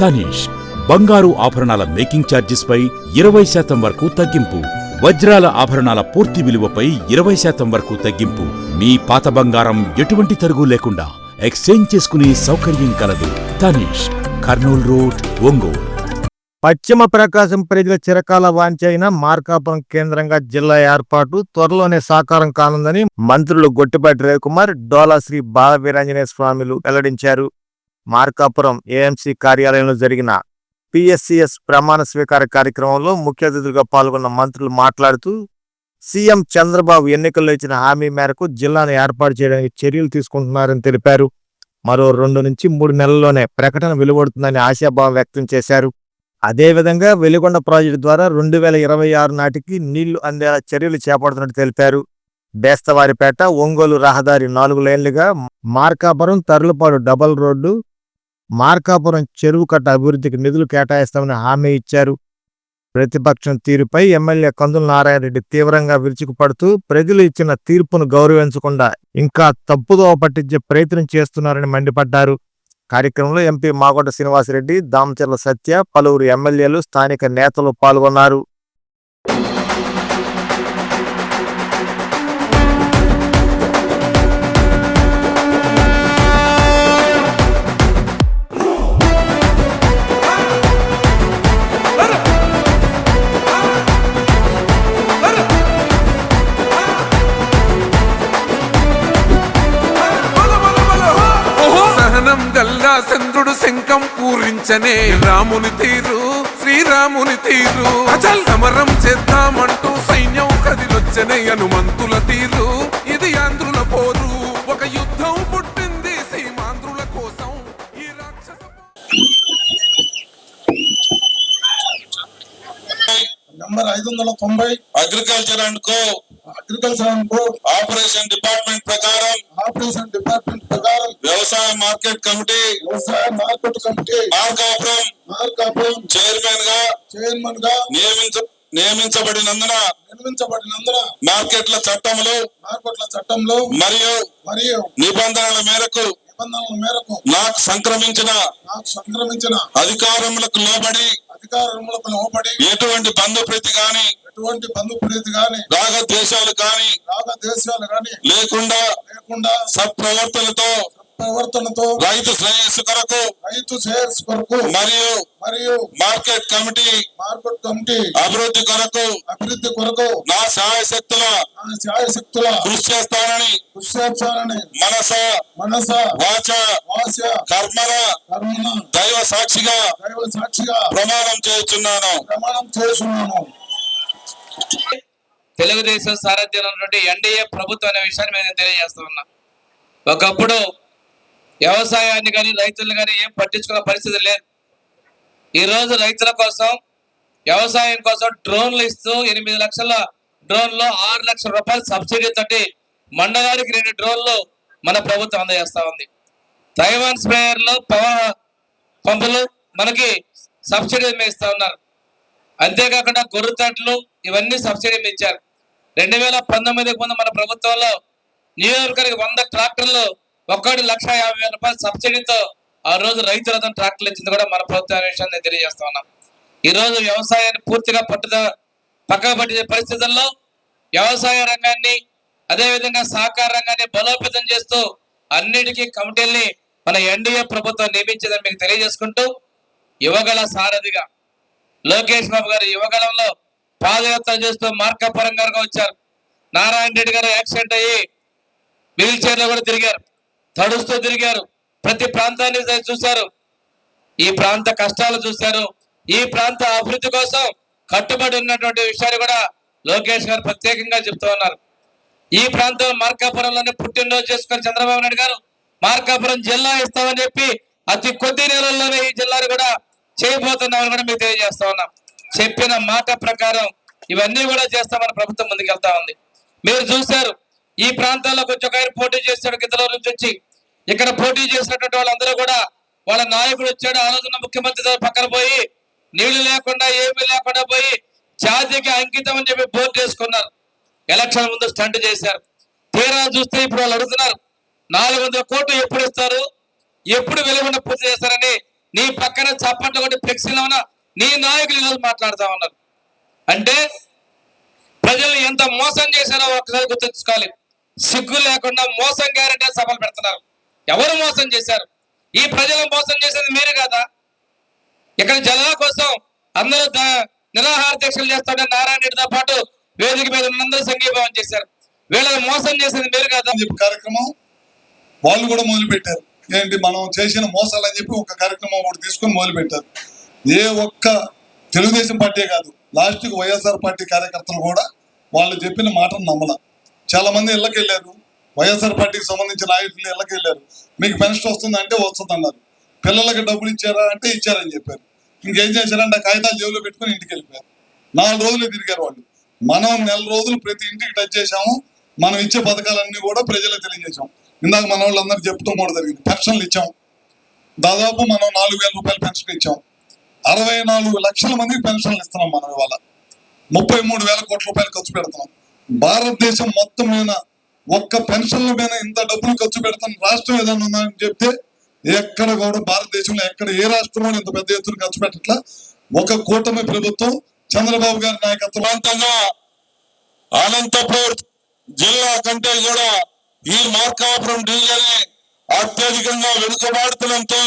తనీష్ బంగారు ఆభరణాల మేకింగ్ ఛార్జెస్పై ఇరవై శాతం వరకు తగ్గింపు వజ్రాల ఆభరణాల పూర్తి విలువపై ఇరవై శాతం వరకు తగ్గింపు. మీ పాత బంగారం ఎటువంటి తరుగు లేకుండా ఎక్స్చేంజ్ చేసుకునే సౌకర్యం కలదు. తనీష్ కర్నూల్ రోడ్ ఒంగోలు. పశ్చిమ ప్రకాశం ప్రజల చిరకాల వాంఛ అయిన మార్కాపురం కేంద్రంగా జిల్లా ఏర్పాటు త్వరలోనే సాకారం కానుందని మంత్రులు గొట్టిపాటి రవికుమార్ డోలా శ్రీ స్వామిలు వెల్లడించారు. మార్కాపురం ఏఎంసీ కార్యాలయంలో జరిగిన పిఎస్సిఎస్ ప్రమాణ స్వీకార కార్యక్రమంలో ముఖ్య అతిథులుగా పాల్గొన్న మంత్రులు మాట్లాడుతూ సీఎం చంద్రబాబు ఎన్నికల్లో ఇచ్చిన హామీ మేరకు జిల్లాను ఏర్పాటు చేయడానికి చర్యలు తీసుకుంటున్నారని తెలిపారు. మరో రెండు నుంచి మూడు నెలల్లోనే ప్రకటన వెలువడుతుందని ఆశాభావం వ్యక్తం చేశారు. అదేవిధంగా వెలిగొండ ప్రాజెక్టు ద్వారా రెండు వేల ఇరవై ఆరు నాటికి నీళ్ళు అందేలా చర్యలు చేపడుతున్నట్టు తెలిపారు. బేస్తవారిపేట ఒంగోలు రహదారి నాలుగు లైన్లుగా మార్కాపురం తరులపాడు డబల్ రోడ్డు మార్కాపురం చెరువు కట్ట అభివృద్ధికి నిధులు కేటాయిస్తామని హామీ ఇచ్చారు. ప్రతిపక్షం తీరుపై ఎమ్మెల్యే కందుల నారాయణరెడ్డి తీవ్రంగా విరుచుకుపడుతూ ప్రజలు ఇచ్చిన తీర్పును గౌరవించకుండా ఇంకా తప్పుదోవ పట్టించే ప్రయత్నం చేస్తున్నారని మండిపడ్డారు. కార్యక్రమంలో ఎంపీ మాగొడ్డ శ్రీనివాసరెడ్డి దామచర్ల సత్య పలువురు ఎమ్మెల్యేలు స్థానిక నేతలు పాల్గొన్నారు. గల్లా చంద్రుడు శంఖం పూరించనే. రాముని తీరు శ్రీరాముని తీరు. అచల్ సమరం చేద్దామంటూ సైన్యం కదిలొచ్చనే. హనుమంతుల తీరు ఇది ఆంధ్రుల పోరు. ఒక యుద్ధం పుట్టింది సీమాంధ్రుల కోసం. ఈ రాక్షస నంబర్ ఐదు వందల తొంభై. Agriculture and co. Agriculture operation department ప్రకారం ఆపరేషన్ డిపార్ట్మెంట్ ప్రకారం వ్యవసాయ మార్కెట్ కమిటీ వ్యవసాయ మార్కెట్ కమిటీ మార్కాపురం మార్కాపురం చైర్మన్గా చైర్మన్గా నియమించ నియమించబడినందున నిర్మించబడినందున మార్కెట్ల చట్టములు మార్కెట్ల చట్టంలో మరియు మరియు నిబంధనల మేరకు నిబంధనల మేరకు నాకు సంక్రమించిన నాకు సంక్రమించిన అధికారములకు లోబడి అధికారములకు లోబడి ఎటువంటి బంధు ప్రీతి గాని ఎటువంటి బంధుప్రీతి గాని రాగద్వేషాలు కాని రాగదేశాలు గాని లేకుండా లేకుండా సత్ప్రవర్తనతో ప్రవర్తనతో రైతు శ్రేయస్సు కొరకు రైతు షేర్స్ కొరకు మరియు మరియు మార్కెట్ కమిటీ మార్కెట్ కమిటీ అభివృద్ధి కొరకు అభివృద్ధి కొరకు నా సహాయ శక్తుల నా శాయశక్తుల కృషి చేస్తానని కృషి చేస్తానని మనస మనస వాచ వాస కర్మల కర్మన దైవ సాక్షిగా దైవ సాక్షిగా ప్రమాణం చేస్తున్నాను ప్రమాణం చేస్తున్నాను తెలుగుదేశం సారథ్యంలో ఉన్నటువంటి ఎన్డీఏ ప్రభుత్వం అనే విషయాన్ని మేము తెలియజేస్తా ఉన్నాం. ఒకప్పుడు వ్యవసాయాన్ని కానీ రైతులను కానీ ఏం పట్టించుకున్న పరిస్థితి లేదు ఈరోజు రైతుల కోసం వ్యవసాయం కోసం డ్రోన్లు ఇస్తూ ఎనిమిది లక్షల డ్రోన్లు ఆరు లక్షల రూపాయల సబ్సిడీ తోటి మండలానికి రెండు డ్రోన్లు మన ప్రభుత్వం అందజేస్తా ఉంది. తైవాన్ స్ప్రేయర్లు పవర్ పంపులు మనకి సబ్సిడీ మీద ఇస్తా ఉన్నారు. అంతేకాకుండా గొర్రెతట్లు ఇవన్నీ సబ్సిడీ మీద ఇచ్చారు. రెండు వేల పంతొమ్మిదికి ముందు మన ప్రభుత్వంలో న్యూయార్కర్కి వంద ట్రాక్టర్లు ఒక్కటి లక్ష యాభై వేల రూపాయల సబ్సిడీతో ఆ రోజు రైతులతో ట్రాక్టర్లు ఇచ్చింది కూడా మన ప్రభుత్వం అనే విషయాన్ని నేను తెలియజేస్తా ఉన్నాం. ఈ రోజు వ్యవసాయాన్ని పూర్తిగా పట్టుద పక్కన పట్టిన పరిస్థితుల్లో వ్యవసాయ రంగాన్ని అదేవిధంగా సహకార రంగాన్ని బలోపేతం చేస్తూ అన్నిటికీ కమిటీల్ని మన ఎన్డీఏ ప్రభుత్వం నియమించిందని మీకు తెలియజేసుకుంటూ యువగల సారథిగా లోకేష్ బాబు గారు యువగలంలో పాదయాత్ర చేస్తూ మార్కాపురం వచ్చారు. నారాయణ రెడ్డి గారు యాక్సిడెంట్ అయ్యి వీల్ చైర్లో కూడా తిరిగారు. తడుస్తూ తిరిగారు. ప్రతి ప్రాంతాన్ని చూశారు. ఈ ప్రాంత కష్టాలు చూశారు. ఈ ప్రాంత అభివృద్ధి కోసం కట్టుబడి ఉన్నటువంటి విషయాలు కూడా లోకేష్ గారు ప్రత్యేకంగా చెప్తూ ఉన్నారు. ఈ ప్రాంతం మార్కాపురంలోనే పుట్టినరోజు చేసుకుని చంద్రబాబు నాయుడు గారు మార్కాపురం జిల్లా ఇస్తామని చెప్పి అతి కొద్ది నెలల్లోనే ఈ జిల్లాను కూడా చేయబోతున్నామని కూడా మీకు తెలియజేస్తా ఉన్నాం. చెప్పిన మాట ప్రకారం ఇవన్నీ కూడా చేస్తామని ప్రభుత్వం ముందుకెళ్తా ఉంది. మీరు చూశారు. ఈ ప్రాంతాల్లో వచ్చి ఒక ఆయన పోటీ చేశాడు గిద్దలో నుంచి వచ్చి ఇక్కడ పోటీ చేసినటువంటి వాళ్ళందరూ కూడా వాళ్ళ నాయకుడు వచ్చాడు ఆ రోజున ముఖ్యమంత్రి పక్కన పోయి నీళ్ళు లేకుండా ఏమీ లేకుండా పోయి జాతికి అంకితం అని చెప్పి బోర్డు చేసుకున్నారు. ఎలక్షన్ ముందు స్టంట్ చేశారు. తీరా చూస్తే ఇప్పుడు వాళ్ళు అడుగుతున్నారు నాలుగు వందల కోట్లు ఎప్పుడు ఇస్తారు? ఎప్పుడు వెలువన పూర్తి చేస్తారని నీ పక్కన చప్పట్లు కొట్టి ఫ్లెక్సీలో ఉన్న నీ నాయకులు ఈరోజు మాట్లాడుతా ఉన్నారు. అంటే ప్రజలు ఎంత మోసం చేశారో ఒకసారి గుర్తుంచుకోవాలి. సిగ్గు లేకుండా మోసం గ్యారంటీ సభలు పెడుతున్నారు. ఎవరు మోసం చేశారు? ఈ ప్రజలు మోసం చేసేది మీరు కదా? ఇక్కడ జనాల కోసం అందరూ నిరాహార దీక్షలు చేస్తుంటే నారాయణ రెడ్డితో పాటు వేదిక మీద ఉన్నందరూ సంఘీభావం చేశారు. వీళ్ళని మోసం చేసేది మీరు కదా? చెప్పి కార్యక్రమం వాళ్ళు కూడా మొదలుపెట్టారు. ఏంటి? మనం చేసిన మోసాలు అని చెప్పి ఒక కార్యక్రమం ఒకటి తీసుకొని మొదలుపెట్టారు. ఏ ఒక్క తెలుగుదేశం పార్టీ కాదు లాస్ట్కి వైఎస్ఆర్ పార్టీ కార్యకర్తలు కూడా వాళ్ళు చెప్పిన మాటను నమ్మలా. చాలా మంది ఇళ్ళకి వెళ్ళారు వైఎస్ఆర్ పార్టీకి సంబంధించిన నాయకులు ఇళ్ళకి వెళ్ళారు మీకు పెన్షన్ వస్తుంది అంటే వస్తుంది అన్నారు పిల్లలకి డబ్బులు ఇచ్చారా అంటే ఇచ్చారని చెప్పారు. ఇంకేం చేశారంటే ఆ కాగితాలు జేబులో పెట్టుకుని ఇంటికి వెళ్ళిపోయారు నాలుగు రోజులు తిరిగారు వాళ్ళు. మనం నెల రోజులు ప్రతి ఇంటికి టచ్ చేశాము. మనం ఇచ్చే పథకాలన్నీ కూడా ప్రజలకు తెలియజేశాం. ఇందాక మన వాళ్ళందరూ చెప్తూ కూడా జరిగింది. పెన్షన్లు ఇచ్చాం. దాదాపు మనం నాలుగు వేల రూపాయలు పెన్షన్ ఇచ్చాం. అరవై నాలుగు లక్షల మందికి పెన్షన్లు ఇస్తున్నాం మనం ఇవాళ. ముప్పై మూడు వేల కోట్ల రూపాయలు ఖర్చు పెడుతున్నాం. భారతదేశం మొత్తం మీద ఒక్క పెన్షన్ల మీద ఇంత డబ్బులు ఖర్చు పెడతాను రాష్ట్రం ఏదైనా ఉందని చెప్తే ఎక్కడ కూడా భారతదేశంలో ఎక్కడ ఏ రాష్ట్రంలో ఇంత పెద్ద ఎత్తున ఖర్చు పెట్టట్లా. ఒక కూటమి ప్రభుత్వం చంద్రబాబు గారి నాయకత్వం ప్రాంతంగా అనంతపూర్ జిల్లా కంటే కూడా ఈ మార్కాపురం డివిజన్ అత్యధికంగా వెనుకబాటుతనంతో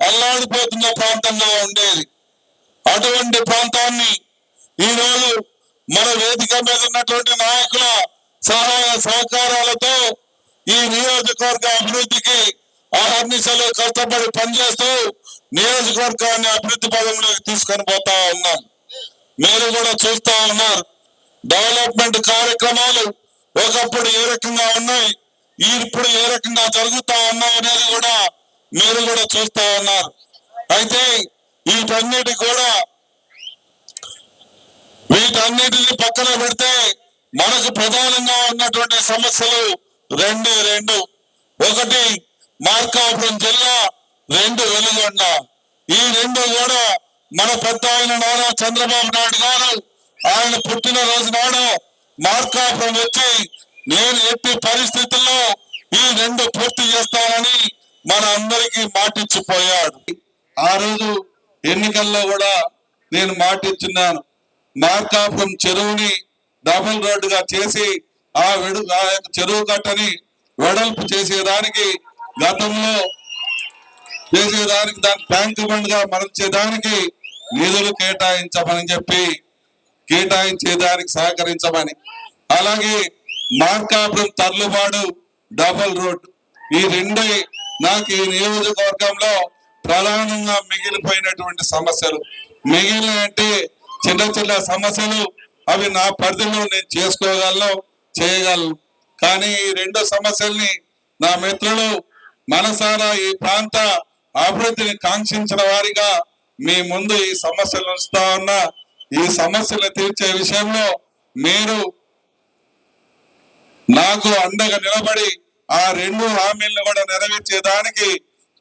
అల్లాడిపోతున్న ప్రాంతంగా ఉండేది. అటువంటి ప్రాంతాన్ని ఈరోజు మన వేదిక మీద ఉన్నటువంటి నాయకుల సహాయ సహకారాలతో ఈ నియోజకవర్గ అభివృద్ధికి ఆహర్నిశలు కష్టపడి పనిచేస్తూ నియోజకవర్గాన్ని అభివృద్ధి పదంలోకి తీసుకొని పోతా ఉన్నాం. మీరు కూడా చూస్తా ఉన్నారు. డెవలప్మెంట్ కార్యక్రమాలు ఒకప్పుడు ఏ రకంగా ఉన్నాయి ఇప్పుడు ఏ రకంగా జరుగుతా ఉన్నాయి అనేది కూడా మీరు కూడా చూస్తా ఉన్నారు. అయితే వీటన్నిటి కూడా వీటన్నిటిని పక్కన పెడితే మనకు ప్రధానంగా ఉన్నటువంటి సమస్యలు రెండు రెండు. ఒకటి మార్కాపురం జిల్లా రెండు వెలుగొండ. ఈ రెండు కూడా మన పెద్ద ఆయన నారా చంద్రబాబు నాయుడు గారు ఆయన పుట్టినరోజు నాడు మార్కాపురం వచ్చి నేను ఎట్టి పరిస్థితుల్లో ఈ రెండు పూర్తి చేస్తానని మన అందరికీ మాటిచ్చిపోయాడు ఆ రోజు ఎన్నికల్లో కూడా నేను మాటిచ్చున్నాను. మార్కాపురం చెరువుని డబుల్ రోడ్డుగా చేసి ఆ వెడు ఆ యొక్క చెరువు కట్టని వెడల్పు చేసేదానికి గతంలో చేసేదానికి దాని ట్యాంక్ బండ్గా మరల్చేదానికి నిధులు కేటాయించమని చెప్పి కేటాయించేదానికి సహకరించమని. అలాగే మార్కాపురం తర్లుబాడు డబల్ రోడ్ ఈ రెండే నాకు ఈ నియోజకవర్గంలో ప్రధానంగా మిగిలిపోయినటువంటి సమస్యలు. మిగిలిన అంటే చిన్న చిన్న సమస్యలు అవి నా పరిధిలో నేను చేసుకోగలను చేయగలను. కానీ ఈ రెండు సమస్యల్ని నా మిత్రులు మనసారా ఈ ప్రాంత అభివృద్ధిని కాంక్షించిన వారిగా మీ ముందు ఈ సమస్యలు ఉంచుతా ఉన్నా ఈ సమస్యలు తీర్చే విషయంలో మీరు నాకు అండగా నిలబడి ఆ రెండు హామీలను కూడా నెరవేర్చేదానికి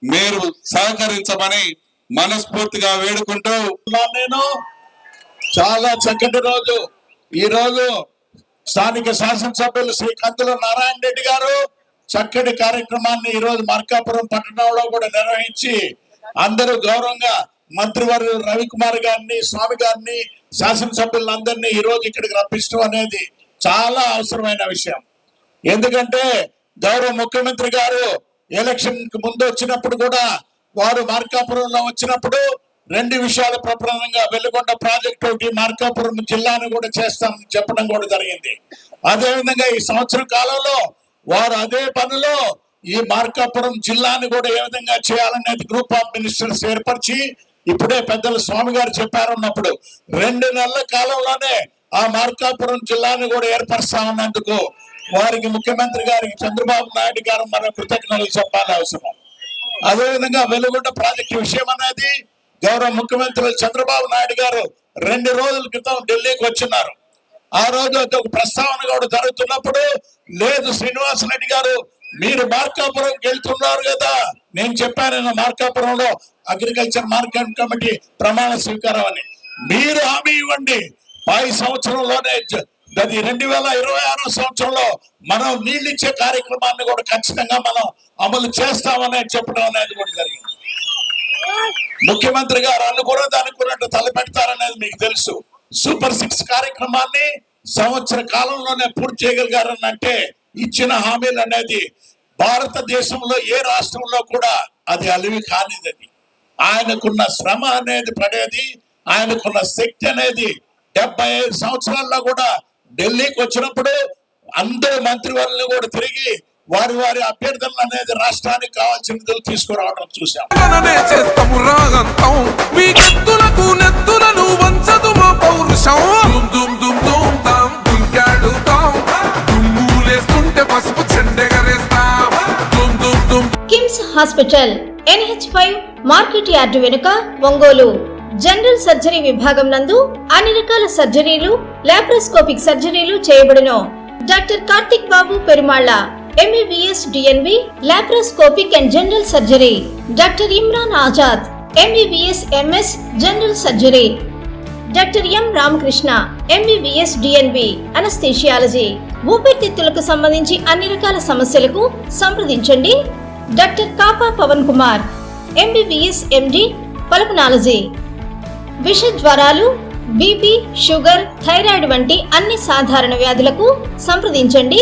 మీరు సహకరించమని మనస్ఫూర్తిగా వేడుకుంటూ నేను చాలా చక్కటి రోజు. ఈ రోజు స్థానిక శాసనసభ్యులు శ్రీ కందుల నారాయణ రెడ్డి గారు చక్కటి కార్యక్రమాన్ని ఈ రోజు మార్కాపురం పట్టణంలో కూడా నిర్వహించి అందరూ గౌరవంగా మంత్రివర్యులు రవికుమార్ గారిని స్వామి గారిని శాసనసభ్యులందరినీ ఈ రోజు ఇక్కడికి రప్పించడం అనేది చాలా అవసరమైన విషయం. ఎందుకంటే గౌరవ ముఖ్యమంత్రి గారు ఎలక్షన్ ముందు వచ్చినప్పుడు కూడా వారు మార్కాపురంలో వచ్చినప్పుడు రెండు విషయాలు ప్రధానంగా వెలుగొండ ప్రాజెక్ట్ ఒకటి మార్కాపురం జిల్లాను కూడా చేస్తామని చెప్పడం కూడా జరిగింది. అదేవిధంగా ఈ సంవత్సరం కాలంలో వారు అదే పనిలో ఈ మార్కాపురం జిల్లాను కూడా ఏ విధంగా చేయాలనేది గ్రూప్ ఆఫ్ మినిస్టర్స్ ఏర్పరిచి ఇప్పుడే పెద్దలు స్వామి గారు చెప్పారన్నప్పుడు రెండు నెలల కాలంలోనే ఆ మార్కాపురం జిల్లాను కూడా ఏర్పరుస్తామన్నందుకు వారికి ముఖ్యమంత్రి గారికి చంద్రబాబు నాయుడు గారు మరో కృతజ్ఞతలు చెప్పాలి అవసరం. అదేవిధంగా వెలుగొండ ప్రాజెక్టు విషయం అనేది గౌరవ ముఖ్యమంత్రి చంద్రబాబు నాయుడు గారు రెండు రోజుల క్రితం ఢిల్లీకి వచ్చినారు. ఆ రోజు ఒక ప్రస్తావన కూడా జరుగుతున్నప్పుడు లేదు శ్రీనివాస రెడ్డి గారు మీరు మార్కాపురంకి వెళ్తున్నారు కదా నేను చెప్పాను మార్కాపురంలో అగ్రికల్చర్ మార్కెట్ కమిటీ ప్రమాణ స్వీకారం అని. మీరు హామీ ఇవ్వండి. పై సంవత్సరంలోనే అది రెండు వేల ఇరవై ఆరో సంవత్సరంలో మనం నీళ్ళు ఇచ్చే కార్యక్రమాన్ని కూడా ఖచ్చితంగా మనం అమలు చేస్తామని చెప్పడం అనేది కూడా జరిగింది. ముఖ్యమంత్రి గారు అనుకున్నది అనుకున్నట్టు తలపెడతారనేది మీకు తెలుసు. సూపర్ సిక్స్ కార్యక్రమాన్ని సంవత్సర కాలంలోనే పూర్తి చేయగలిగారని అంటే ఇచ్చిన హామీలు అనేది భారతదేశంలో ఏ రాష్ట్రంలో కూడా అది అలివి కానిదని ఆయనకున్న శ్రమ అనేది పడేది ఆయనకున్న శక్తి అనేది డెబ్బై ఐదు సంవత్సరాల్లో కూడా ఢిల్లీకి వచ్చినప్పుడు అందరు మంత్రివర్యులు కూడా తిరిగి వారి వారి అభ్యర్థులను అనేది రాష్ట్రానికి కావాల్సిన నిధులు తీసుకురావడం చూసాం KIMS hospital NH five market yard వెనుక ఒంగోలు. జనరల్ సర్జరీ విభాగం నందు అన్ని రకాల సర్జరీలు లాప్రోస్కోపిక్ సర్జరీలు చేయబడును. Doctor Karthik Babu Perumalla MBBS DNB laparoscopic and general surgery doctor Imran Azad MBBS MS general surgery doctor M Ramakrishna MBBS DNB anaesthesiology ఊపిరితిత్తులకు సంబంధించి అన్ని రకాల సమస్యలకు సంప్రదించండి. Doctor Kapa Pavan Kumar MBBS MD pulmonology విష జ్వరాలు BP sugar thyroid వంటి అన్ని సాధారణ వ్యాధులకు సంప్రదించండి.